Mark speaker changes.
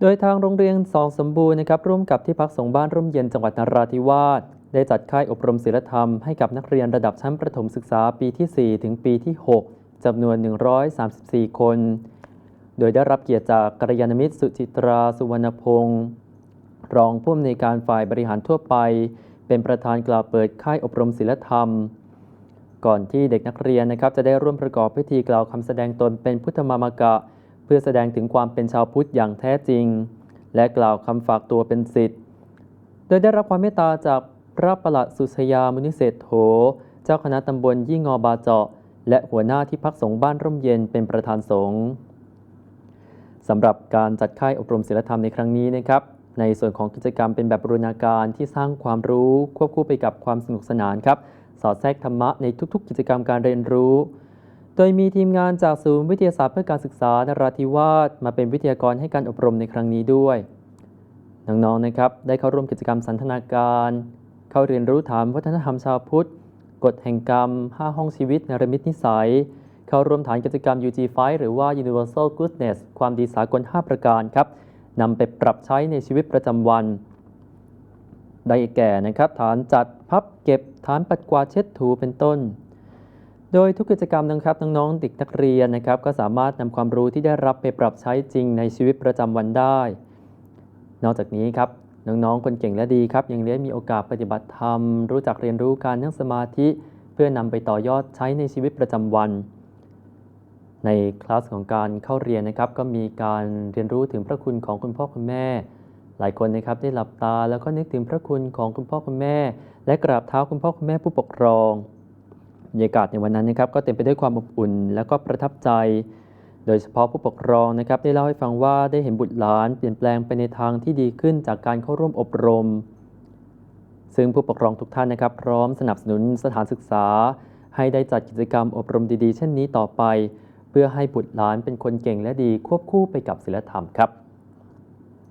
Speaker 1: โดยทางโรงเรียนสองสมบูรณ์นะครับร่วมกับที่พักสงฆ์บ้านร่มเย็นจังหวัดนราธิวาสได้จัดค่ายอบรมศิลธรรมให้กับนักเรียนระดับชั้นประถมศึกษาปีที่ 4 ถึงปีที่ 6จำนวน 134 คน โดยได้รับเกียรติจากกัลยาณมิตรสุจิตราสุวรรณพงศ์รองผู้อำนวยการฝ่ายบริหารทั่วไป เป็นประธานกล่าวเปิดค่ายอบรมศิลธรรม ก่อนที่เด็กนักเรียนนะครับจะได้ร่วมประกอบพิธีกล่าวคำแสดงตนเป็นพุทธมามกะ เพื่อแสดงถึงความเป็นชาวพุทธอย่างแท้จริง และกล่าวคำฝากตัวเป็นสิทธิ์ โดยได้รับความเมตตาจากพระประหลัดสุชยามุนิเศษโถ เจ้าคณะตำบลยี่งอบาเจาะ และหัวหน้าที่พักสงฆ์บ้านร่มเย็นเป็นประธานสงฆ์สำหรับการจัดค่ายอบรมศิลธรรมในครั้งนี้นะครับ ในส่วนของกิจกรรมเป็นแบบบรูณาการที่สร้างความรู้ควบคู่ไปกับความสนุกสนานครับ สอดแทรกธรรมะในทุกๆ กิจกรรมการเรียนรู้ โดยมีทีมงานจากศูนย์วิทยาศาสตร์เพื่อการศึกษานราธิวาสมาเป็นวิทยากรให้การอบรมในครั้งนี้ด้วย น้องๆนะครับ ได้เข้าร่วมกิจกรรมสันทนาการ เข้าเรียนรู้ถามวัฒนธรรมชาวพุทธ กฎแห่งกรรม 5 ห้องชีวิตนรมิตนิสัย เข้าร่วมฐานกิจกรรม UG5 หรือว่า Universal Goodness ความดีสากล 5 ประการครับนำไปปรับใช้ในชีวิตประจำวัน ได้แก่นะครับ ฐานจัดพับเก็บฐานปัดกวาดเช็ดถูเป็นต้น โดยทุกกิจกรรมนะครับน้องๆเด็กนักเรียนนะครับ ก็สามารถนำความรู้ที่ได้รับไปปรับใช้จริงในชีวิตประจำวันได้ นอกจากนี้ครับน้องๆคนเก่งและดีครับ ยังได้มีโอกาสปฏิบัติธรรม รู้จักเรียนรู้การนั่งสมาธิ เพื่อนำไปต่อยอดใช้ในชีวิตประจำวัน ในคลาสของการเข้าเรียนนะครับ ก็มีการเรียนรู้ถึงพระคุณของคุณพ่อคุณแม่ หลายคนนะครับได้หลับตาแล้วก็นึกถึงพระคุณของคุณพ่อคุณแม่ และกราบเท้าคุณพ่อคุณแม่ผู้ปกครอง รรยากาศในวันนั้นนะครับก็เต็มไปด้วยความอบอุ่น แล้วก็ประทับใจ โดยเฉพาะผู้ปกครองนะครับได้เล่าให้ฟังว่าได้เห็นบุตรหลานเปลี่ยนแปลงไปในทางที่ดีขึ้นจากการเข้าร่วมอบรม ซึ่งผู้ปกครองทุกท่านนะครับ พร้อมสนับสนุนสถานศึกษา ให้ได้จัดกิจกรรมอบรมดีๆ เช่นนี้ต่อไป เพื่อให้บุตรหลานเป็นคนเก่งและดีควบคู่ไปกับศิลธรรมครับ